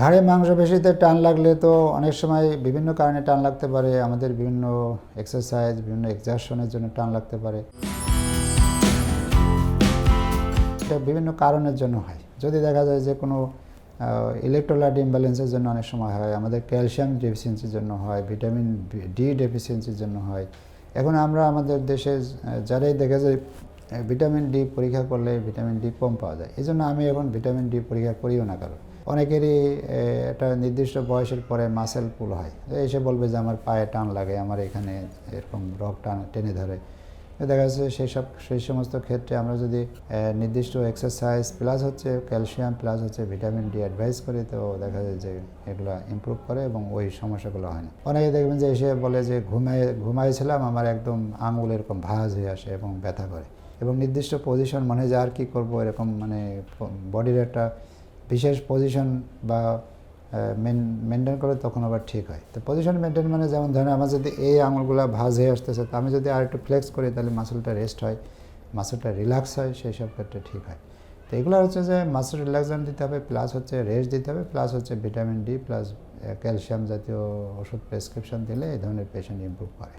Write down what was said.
ঘাড়ে মাংসপেশিতে টান লাগলে তো অনেক সময় বিভিন্ন কারণে টান লাগতে পারে, আমাদের বিভিন্ন এক্সারসাইজ বিভিন্ন এক্সারশনের জন্য টান লাগতে পারে। এটা বিভিন্ন কারণের জন্য হয়। যদি দেখা যায় যে কোনো ইলেকট্রোলাইট ইমব্যালেন্সের জন্য অনেক সময় হয়, আমাদের ক্যালসিয়াম ডেফিসিয়েন্সির জন্য হয় ভিটামিন ডি ডেফিসিয়েন্সির জন্য হয়। এখন আমরা আমাদের দেশে যারাই দেখা যায় ভিটামিন ডি পরীক্ষা করলে ভিটামিন ডি কম পাওয়া যায়। এই জন্য আমি এখন ভিটামিন ডি পরীক্ষা করিও না কারও। অনেকেরই একটা নির্দিষ্ট বয়সের পরে মাসেল পুল হয়। এসে বলবে যে আমার পায়ে টান লাগে, আমার এখানে এরকম রক টান টেনে ধরে। দেখা যাচ্ছে সেই সব সেই সমস্ত ক্ষেত্রে আমরা যদি নির্দিষ্ট এক্সারসাইজ প্লাস হচ্ছে ক্যালসিয়াম প্লাস হচ্ছে ভিটামিন ডি অ্যাডভাইস করি, তো দেখা যায় যে এগুলো ইমপ্রুভ করে এবং ওই সমস্যাগুলো হয় না। অনেকে দেখবেন যে এসে বলে যে ঘুমায়, ঘুমাইছিলাম, আমার একদম আঙুল এরকম ভাজ হয়ে আসে এবং ব্যথা করে। এবং নির্দিষ্ট পজিশন মানে যে আর কী করব, এরকম মানে বডির একটা বিশেষ পজিশন বা মেনটেন করে তখন আবার ঠিক হয়। তো পজিশন মেনটেন মানে যেমন ধরেন আমার যদি এই আঙুলগুলো ভাজ হয়ে আসতেছে, তো আমি যদি আর একটু ফ্লেক্স করি, তাহলে মাসেলটা রেস্ট হয় মাসেলটা রিল্যাক্স হয়, সেই সব ক্ষেত্রে ঠিক হয়। তো এগুলো হচ্ছে যে মাসেল রিল্যাক্সেশন দিতে হবে প্লাস হচ্ছে রেস্ট দিতে হবে প্লাস হচ্ছে ভিটামিন ডি প্লাস ক্যালসিয়াম জাতীয় ওষুধ প্রেসক্রিপশন দিলে এই ধরনের পেশেন্ট ইমপ্রুভ করে।